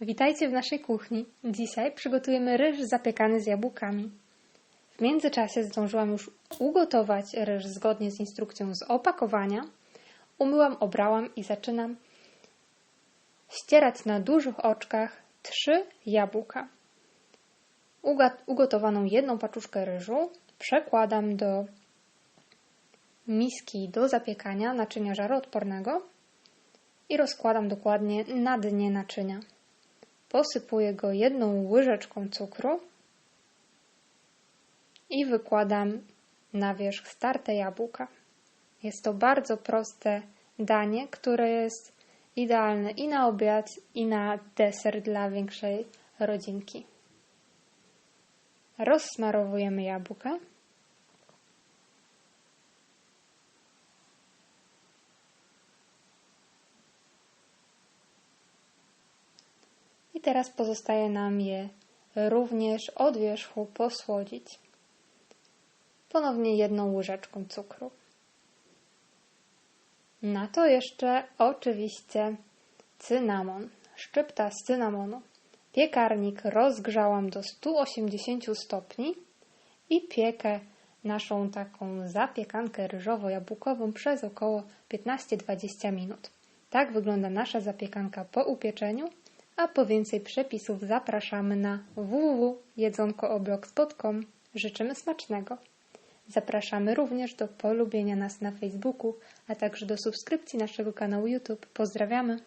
Witajcie w naszej kuchni. Dzisiaj przygotujemy ryż zapiekany z jabłkami. W międzyczasie zdążyłam już ugotować ryż zgodnie z instrukcją z opakowania. Umyłam, obrałam i zaczynam ścierać na dużych oczkach trzy jabłka. Ugotowaną jedną paczuszkę ryżu przekładam do miski do zapiekania naczynia żaroodpornego i rozkładam dokładnie na dnie naczynia. Posypuję go jedną łyżeczką cukru i wykładam na wierzch starte jabłka. Jest to bardzo proste danie, które jest idealne i na obiad, i na deser dla większej rodzinki. Rozsmarowujemy jabłka. I teraz pozostaje nam je również od wierzchu posłodzić. Ponownie jedną łyżeczką cukru. Na to jeszcze oczywiście cynamon, szczypta z cynamonu. Piekarnik rozgrzałam do 180 stopni i piekę naszą taką zapiekankę ryżowo-jabłkową przez około 15-20 minut. Tak wygląda nasza zapiekanka po upieczeniu, a po więcej przepisów zapraszamy na www.jedzonkooblogs.com. Życzymy smacznego! Zapraszamy również do polubienia nas na Facebooku, a także do subskrypcji naszego kanału YouTube. Pozdrawiamy!